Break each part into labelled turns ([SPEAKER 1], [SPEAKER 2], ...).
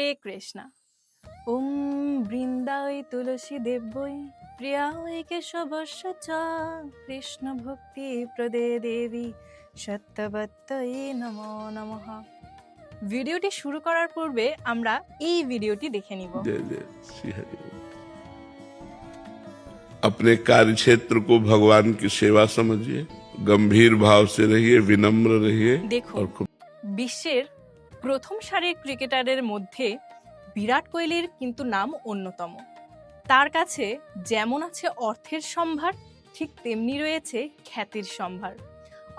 [SPEAKER 1] হরে কৃষ্ণ ওম বৃন্দাই তুলসী দেবই প্রিয়াই কেশবস্য চ কৃষ্ণ ভক্তি প্রদে দেবী সত্যবত্তই নমো নমঃ ভিডিওটি শুরু করার পূর্বে আমরা এই ভিডিওটি দেখে নিব
[SPEAKER 2] जय जय श्री हरि बोल। अपने कार्य क्षेत्र को भगवान की सेवा समझिए गंभीर भाव से रहिए विनम्र रहिए
[SPEAKER 1] দেখুন
[SPEAKER 2] और खूब
[SPEAKER 1] বিশ্বের প্রথম সারির ক্রিকেটারের মধ্যে বিরাট কোহলির কিন্তু নাম অন্যতম। তার কাছে যেমন আছে অর্থের সম্ভার, ঠিক তেমনি রয়েছে খ্যাতির সম্ভার।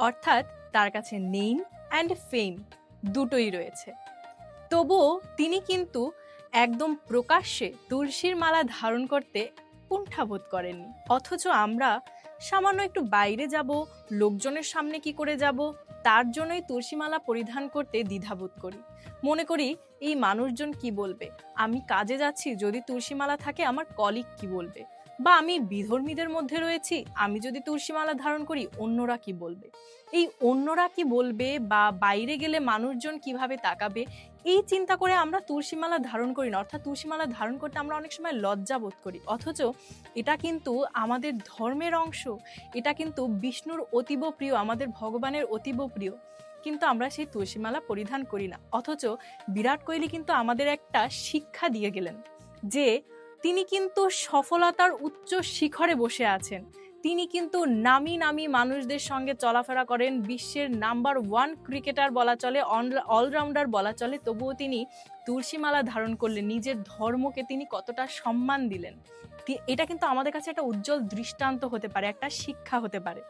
[SPEAKER 1] অর্থাৎ তার কাছে নেইম অ্যান্ড ফেম দুটোই রয়েছে। তবুও তিনি কিন্তু একদম প্রকাশ্যে তুলসীর মালা ধারণ করতে কুণ্ঠাবোধ করেননি। অথচ আমরা সামান্য একটু বাইরে যাব, লোকজনের সামনে কি করে যাব তার জন্যই তুলসীমালা পরিধান করতে দ্বিধাবোধ করি। মনে করি, এই মানুষজন কি বলবে? আমি কাজে যাচ্ছি, যদি তুলসীমালা থাকে, আমার কলিগ কি বলবে? বা আমি বিধর্মীদের মধ্যে রয়েছি, আমি যদি তুলসীমালা ধারণ করি, অন্যরা কি বলবে? এই অন্যরা কি বলবে বা বাইরে গেলে মানুষজন কীভাবে তাকাবে, এই চিন্তা করে আমরা তুলসীমালা ধারণ করি না। অর্থাৎ তুলসীমালা ধারণ করতে আমরা অনেক সময় লজ্জা বোধ করি। অথচ এটা কিন্তু আমাদের ধর্মের অংশ, এটা কিন্তু বিষ্ণুর অতীব প্রিয়, আমাদের ভগবানের অতীব প্রিয়। কিন্তু আমরা সেই তুলসীমালা পরিধান করি না। অথচ বিরাট কোহলি কিন্তু আমাদের একটা শিক্ষা দিয়ে গেলেন যে তিনি কিন্তু সফলতার উচ্চ শিখরে বসে আছেন। তিনি কিন্তু নামি নামি মানুষদের সঙ্গে চলাফেরা করেন, বিশ্বের নাম্বার ওয়ান ক্রিকেটার বলা চলে অলরাউন্ডার বলা চলে। তবুও তিনি তুলসীমালা ধারণ করলেন, নিজের ধর্মকে তিনি কতটা সম্মান দিলেন। এটা কিন্তু আমাদের কাছে একটা উজ্জ্বল দৃষ্টান্ত হতে পারে, একটা শিক্ষা হতে পারে।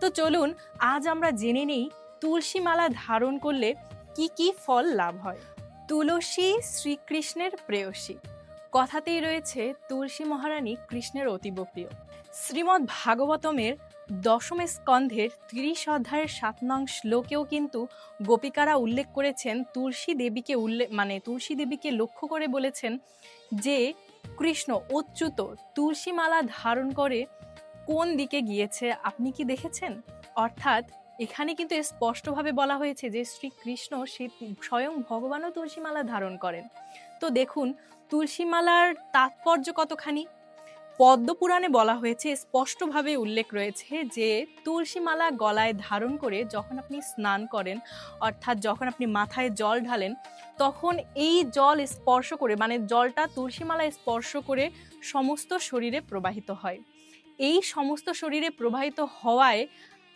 [SPEAKER 1] তো চলুন, আজ আমরা জেনে নেই তুলসীমালা ধারণ করলে কি কি ফল লাভ হয়। তুলসী শ্রীকৃষ্ণের প্রেয়সী। কথাতেই রয়েছে তুলসী মহারানী কৃষ্ণের অতীব প্রিয়। শ্রীমদ্ ভাগবতমের দশম স্কন্ধের তিরিশ অধ্যায়ের সাত নং শ্লোকেও কিন্তু গোপিকারা উল্লেখ করেছেন, তুলসী দেবীকে উল্লেখ মানে তুলসী দেবীকে লক্ষ্য করে বলেছেন যে, কৃষ্ণ অচ্যুত তুলসী মালা ধারণ করে কোন দিকে গিয়েছে আপনি কি দেখেছেন? অর্থাৎ এখানে কিন্তু স্পষ্টভাবে বলা হয়েছে যে, শ্রীকৃষ্ণ সে স্বয়ং ভগবানও তুলসীমালা ধারণ করেন। তো দেখুন তুলসীমালার তাৎপর্য কতখানি? পদ্মপুরাণে বলা হয়েছে, স্পষ্টভাবে উল্লেখ রয়েছে যে, তুলসীমালা গলায় ধারণ করে যখন আপনি স্নান করেন, অর্থাৎ যখন আপনি মাথায় জল ঢালেন, তখন এই জল স্পর্শ করে মানে জলটা তুলসীমালা স্পর্শ করে সমস্ত শরীরে প্রবাহিত হয়। এই সমস্ত শরীরে প্রবাহিত হওয়ায়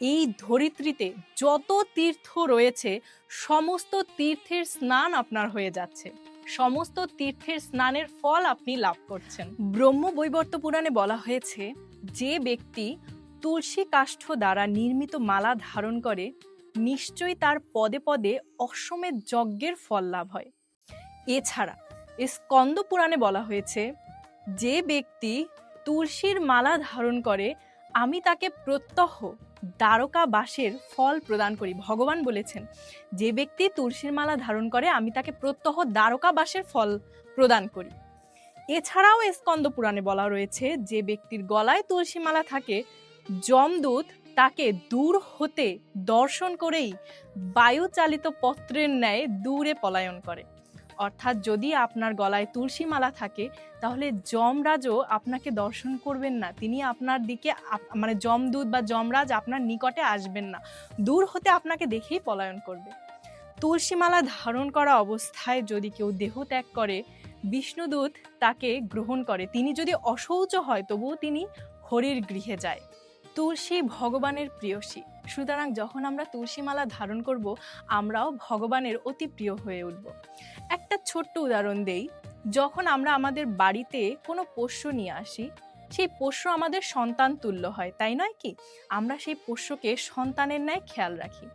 [SPEAKER 1] এই ধরিত্রীতে যত তীর্থ রয়েছে, সমস্ত তীর্থের স্নান আপনার হয়ে যাচ্ছে। সমস্ত তীর্থের স্নানের ফল আপনি লাভ করছেন। ব্রহ্ম বৈবর্ত পুরাণে বলা হয়েছে, যে ব্যক্তি তুলসী কাষ্ঠ দ্বারা নির্মিত মালা ধারণ করে, নিশ্চয়ই তার পদে পদে অশ্বমেধ যজ্ঞের ফল লাভ হয়। এছাড়া স্কন্দ পুরাণে বলা হয়েছে, যে ব্যক্তি তুলসীর মালা ধারণ করে আমি তাকে প্রত্যহ দ্বারকা বাসের ফল প্রদান করি, ভগবান বলেছেন। যে ব্যক্তি তুলসীর মালা ধারণ করে, আমি তাকে প্রত্যহ দ্বারকা বাসের ফল প্রদান করি। এছাড়াও স্কন্দ পুরাণে বলা রয়েছে, যে ব্যক্তির গলায় তুলসী মালা থাকে, যমদূত তাকে দূর হতে দর্শন করেই বায়ুচালিত পত্রের ন্যায় দূরে পলায়ন করে। অর্থাৎ যদি আপনার গলায় তুলসী মালা থাকে, তাহলে যমরাজও আপনাকে দর্শন করবেন না। তিনি আপনার দিকে মানে যমদূত বা যমরাজ আপনার নিকটে আসবেন না। দূর হতে আপনাকে দেখেই পলায়ন করবে। তুলসী মালা ধারণ করা অবস্থায় যদি কেউ দেহ ত্যাগ করে, বিষ্ণুদূত তাকে গ্রহণ করে। তিনি যদি অশৌচ হয়, তবুও তিনি হরির গৃহে যায়। তুলসী ভগবানের প্রিয়সী। সুতরাং যখন আমরা তুলসী মালা ধারণ করব, আমরাও ভগবানের অতি প্রিয় হয়ে উঠব। একটা ছোট্ট উদাহরণ দেই। যখন আমরা আমাদের বাড়িতে কোনো পোষ্য নিয়ে আসি, সেই পোষ্য আমাদের সন্তান তুল্য হয়, তাই নয় কি? আমরা সেই পোষ্যকে সন্তানের ন্যায় খেয়াল রাখি।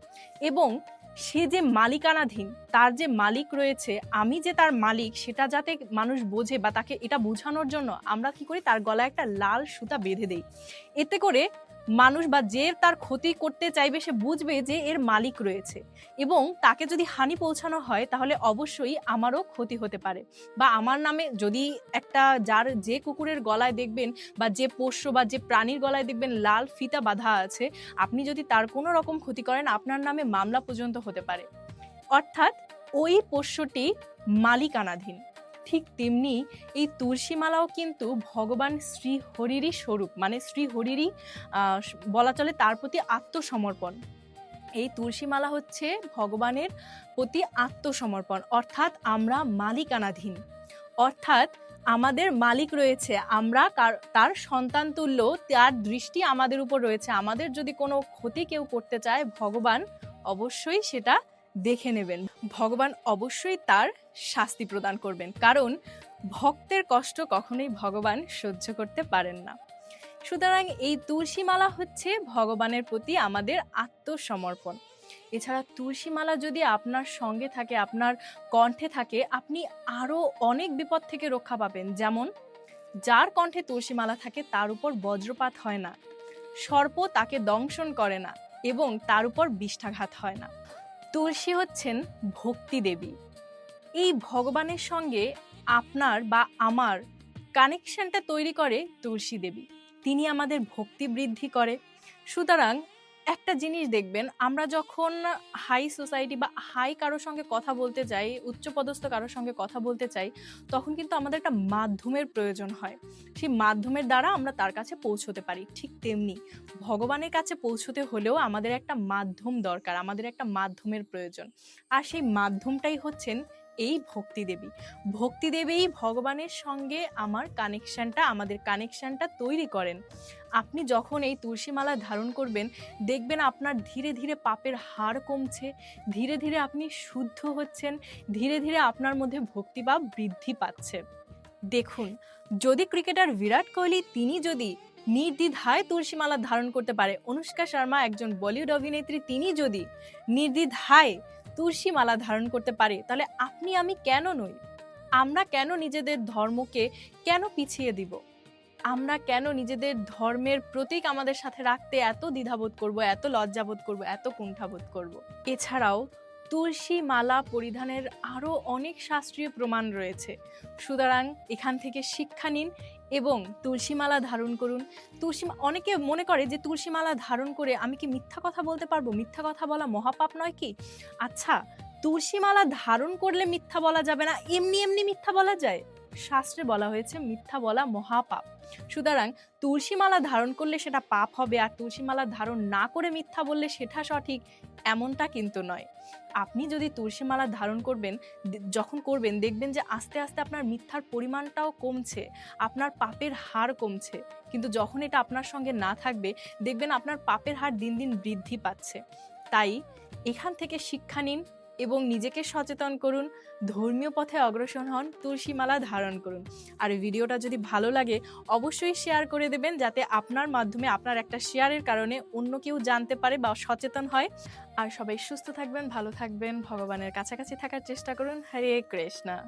[SPEAKER 1] এবং সে যে মালিকানাধীন, তার যে মালিক রয়েছে, আমি যে তার মালিক, সেটা যাতে মানুষ বোঝে বা তাকে এটা বোঝানোর জন্য আমরা কি করি? তার গলায় একটা লাল সুতা বেঁধে দেই। এতে করে মানুষ বা যে তার ক্ষতি করতে চাইবে, সে বুঝবে যে এর মালিক রয়েছে। এবং তাকে যদি হানি পৌঁছানো হয়, তাহলে অবশ্যই আমারও ক্ষতি হতে পারে। বা আমার নামে যদি একটা যার যে কুকুরের গলায় দেখবেন বা যে পোষ্য বা যে প্রাণীর গলায় দেখবেন লাল ফিতা বাঁধা আছে, আপনি যদি তার কোনো রকম ক্ষতি করেন, আপনার নামে মামলা পর্যন্ত হতে পারে। অর্থাৎ ওই পোষ্যটি মালিকানাধীন। ঠিক তেমনি এই তুলসীমালাও কিন্তু ভগবান শ্রী হরিরই স্বরূপ মানে শ্রী হরিরই বলা চলে তার প্রতি আত্মসমর্পণ। এই তুলসীমালা হচ্ছে ভগবানের প্রতি আত্মসমর্পণ, অর্থাৎ আমরা মালিকানাধীন। অর্থাৎ আমাদের মালিক রয়েছে, আমরা তার সন্তান তুল্য, তার দৃষ্টি আমাদের উপর রয়েছে। আমাদের যদি কোনো ক্ষতি কেউ করতে চায়, ভগবান অবশ্যই সেটা দেখে নেবেন। ভগবান অবশ্যই তার শাস্তি প্রদান করবেন। কারণ ভক্তের কষ্ট কখনোই ভগবান সহ্য করতে পারেন না। সুতরাং এই তুলসী মালা হচ্ছে ভগবানের প্রতি আমাদের আত্মসমর্পণ। এছাড়া তুলসী মালা যদি আপনার সঙ্গে থাকে, আপনার কণ্ঠে থাকে, আপনি আরও অনেক বিপদ থেকে রক্ষা পাবেন। যেমন, যার কণ্ঠে তুলসী মালা থাকে, তার উপর বজ্রপাত হয় না। সর্প তাকে দংশন করে না এবং তার উপর বিষ্ঠাঘাত হয় না। তুলসী হচ্ছেন ভক্তি দেবী। এই ভগবানের সঙ্গে আপনার বা আমার কানেকশনটা তৈরি করে তুলসী দেবী। তিনি আমাদের ভক্তি বৃদ্ধি করে। সুতরাং একটা জিনিস দেখবেন, আমরা যখন হাই সোসাইটি বা হাই কারোর সঙ্গে কথা বলতে চাই উচ্চপদস্থ কারোর সঙ্গে কথা বলতে চাই, তখন কিন্তু আমাদের একটা মাধ্যমের প্রয়োজন হয়। সেই মাধ্যমের দ্বারা আমরা তার কাছে পৌঁছতে পারি। ঠিক তেমনি ভগবানের কাছে পৌঁছতে হলেও আমাদের একটা মাধ্যম দরকার, আমাদের একটা মাধ্যমের প্রয়োজন। আর সেই মাধ্যমটাই হচ্ছেন এই ভক্তি দেবী। ভক্তি দেবীই ভগবানের সঙ্গে আমার কানেকশনটা আমাদের কানেকশনটা তৈরি করেন। আপনি যখন এই তুলসীমালা ধারণ করবেন, দেখবেন আপনার ধীরে ধীরে পাপের হার কমছে, ধীরে ধীরে আপনি শুদ্ধ হচ্ছেন, ধীরে ধীরে আপনার মধ্যে ভক্তিভাব বৃদ্ধি পাচ্ছে। দেখুন, যদি ক্রিকেটার বিরাট কোহলি, তিনি যদি নির্দ্বিধায় তুলসী মালা ধারণ করতে পারে, অনুষ্কা শর্মা একজন বলিউড অভিনেত্রী, তিনি যদি নির্দ্বিধায় তুলসী মালা ধারণ করতে পারে, তাহলে আপনি আমি কেন নই? আমরা কেন নিজেদের ধর্মকে কেন পিছিয়ে দিব? আমরা কেন নিজেদের ধর্মের প্রতীক আমাদের সাথে রাখতে এত দ্বিধাবোধ করব, এত লজ্জাবোধ করব, এত কুণ্ঠাবোধ করব? এছাড়াও তুলসী মালা পরিধানের আরও অনেক শাস্ত্রীয় প্রমাণ রয়েছে। সুতরাং এখান থেকে শিক্ষা নিন এবং তুলসী মালা ধারণ করুন। তুলসী অনেকে মনে করে যে তুলসী মালা ধারণ করে আমি কি মিথ্যা কথা বলতে পারব? মিথ্যা কথা বলা মহাপাপ নয় কি? আচ্ছা তুলসী মালা ধারণ করলে মিথ্যা বলা যাবে না? এমনি এমনি মিথ্যা বলা যায়? শাস্ত্রে বলা হয়েছে, মিথ্যা বলা মহাপাপ। সুতরাং তুলসীমালা ধারণ করলে সেটা পাপ হবে, আর তুলসী মালা ধারণ না করে মিথ্যা বললে সেটা সঠিক এমনটা কিন্তু নয়। আপনি যদি তুলসীমালা ধারণ করবেন যখন করবেন, দেখবেন যে আস্তে আস্তে আপনার মিথ্যার পরিমাণটাও কমছে, আপনার পাপের হার কমছে। কিন্তু যখন এটা আপনার সঙ্গে না থাকবে, দেখবেন আপনার পাপের হার দিন দিন বৃদ্ধি পাচ্ছে। তাই এখান থেকে শিক্ষা নিন এবং নিজেকে সচেতন করুন, ধর্মীয় পথে অগ্রসর হন, তুলসীমালা ধারণ করুন। আর ভিডিওটা যদি ভালো লাগে, অবশ্যই শেয়ার করে দেবেন যাতে আপনার মাধ্যমে আপনার একটা শেয়ারের কারণে অন্য কেউ জানতে পারে বা সচেতন হয়। আর সবাই সুস্থ থাকবেন, ভালো থাকবেন, ভগবানের কাছাকাছি থাকার চেষ্টা করুন। হরে কৃষ্ণা।